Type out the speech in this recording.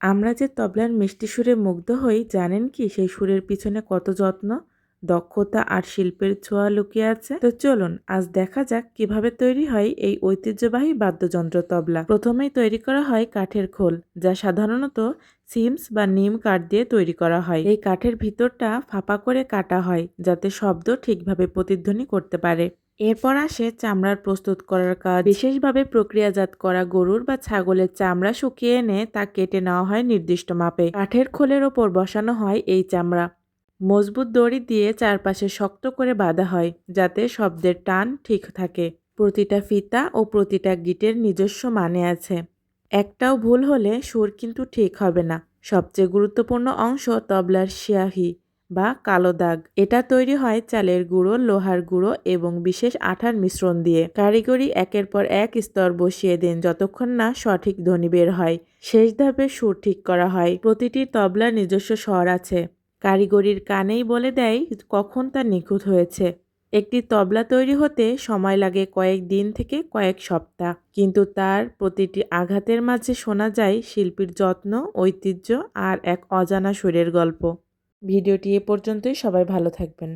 আমরা যে তবলার মিষ্টি সুরে মুগ্ধ হই, জানেন কি সেই সুরের পিছনে কত যত্ন? দক্ষতা আর শিল্পের ছোঁয়া লুকিয়ে আছে। তো চলুন, আজ দেখা যাক কীভাবে তৈরি হয় এই ঐতিহ্যবাহী বাদ্যযন্ত্র তবলা। প্রথমেই তৈরি করা হয় কাঠের খোল, যা সাধারণত সিমস বা নিম কাঠ দিয়ে তৈরি করা হয়। এই কাঠের ভিতরটা ফাঁপা করে কাটা হয়, যাতে শব্দ ঠিকভাবে প্রতিধ্বনি করতে পারে। এরপর আসে চামড়ার প্রস্তুত করার কাজ। বিশেষভাবে প্রক্রিয়াজাত করা গরুর বা ছাগলের চামড়া শুকিয়ে এনে তা কেটে নেওয়া হয় নির্দিষ্ট মাপে। কাঠের খোলের ওপর বসানো হয় এই চামড়া। মজবুত দড়ি দিয়ে চারপাশে শক্ত করে বাঁধা হয়, যাতে শব্দের টান ঠিক থাকে। প্রতিটা ফিতা ও প্রতিটা গিটের নিজস্ব মানে আছে। একটাও ভুল হলে সুর কিন্তু ঠিক হবে না। সবচেয়ে গুরুত্বপূর্ণ অংশ তবলার শিয়াহি। বা কালো দাগ। এটা তৈরি হয় চালের গুঁড়ো, লোহার গুঁড়ো এবং বিশেষ আঠার মিশ্রণ দিয়ে। কারিগরি একের পর এক স্তর বসিয়ে দেন যতক্ষণ না সঠিক ধ্বনি বের হয়। শেষ ধাপে সুর ঠিক করা হয়। প্রতিটি তবলার নিজস্ব স্বর আছে। কারিগরির কানেই বলে দেয় কখন তা নিখুঁত হয়েছে। একটি তবলা তৈরি হতে সময় লাগে কয়েক দিন থেকে কয়েক সপ্তাহ। কিন্তু তার প্রতিটি আঘাতের মাঝে শোনা যায় শিল্পীর যত্ন, ঐতিহ্য আর এক অজানা সুরের গল্প। ভিডিওটি এ পর্যন্তই। সবাই ভালো থাকবেন।